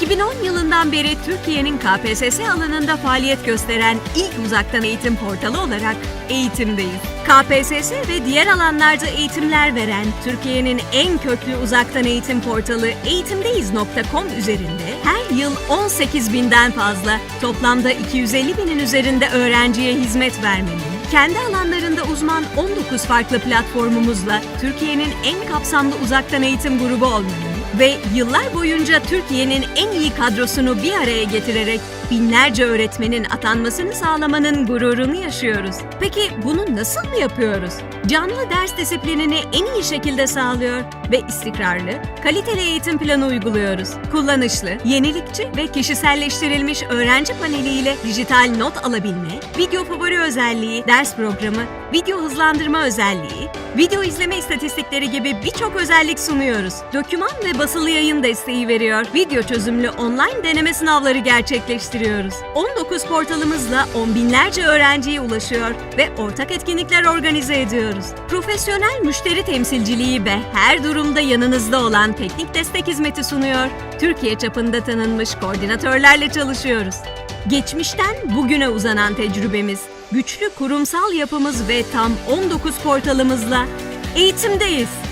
2010 yılından beri Türkiye'nin KPSS alanında faaliyet gösteren ilk uzaktan eğitim portalı olarak eğitimdeyiz. KPSS ve diğer alanlarda eğitimler veren Türkiye'nin en köklü uzaktan eğitim portalı eğitimdeyiz.com üzerinde her yıl 18 binden fazla toplamda 250 binin üzerinde öğrenciye hizmet vermenin, kendi alanlarında uzman 19 farklı platformumuzla Türkiye'nin en kapsamlı uzaktan eğitim grubu olmanın ve yıllar boyunca Türkiye'nin en iyi kadrosunu bir araya getirerek binlerce öğretmenin atanmasını sağlamanın gururunu yaşıyoruz. Peki bunu nasıl mı yapıyoruz? Canlı ders disiplinini en iyi şekilde sağlıyor ve istikrarlı, kaliteli eğitim planı uyguluyoruz. Kullanışlı, yenilikçi ve kişiselleştirilmiş öğrenci paneliyle dijital not alabilme, video favori özelliği, ders programı, video hızlandırma özelliği, video izleme istatistikleri gibi birçok özellik sunuyoruz. Doküman ve basılı yayın desteği veriyor. Video çözümlü online deneme sınavları gerçekleştiriyoruz. 19 portalımızla on binlerce öğrenciye ulaşıyor ve ortak etkinlikler organize ediyoruz. Profesyonel müşteri temsilciliği ve her durumda yanınızda olan teknik destek hizmeti sunuyor. Türkiye çapında tanınmış koordinatörlerle çalışıyoruz. Geçmişten bugüne uzanan tecrübemiz, güçlü kurumsal yapımız ve tam 19 portalımızla eğitimdeyiz.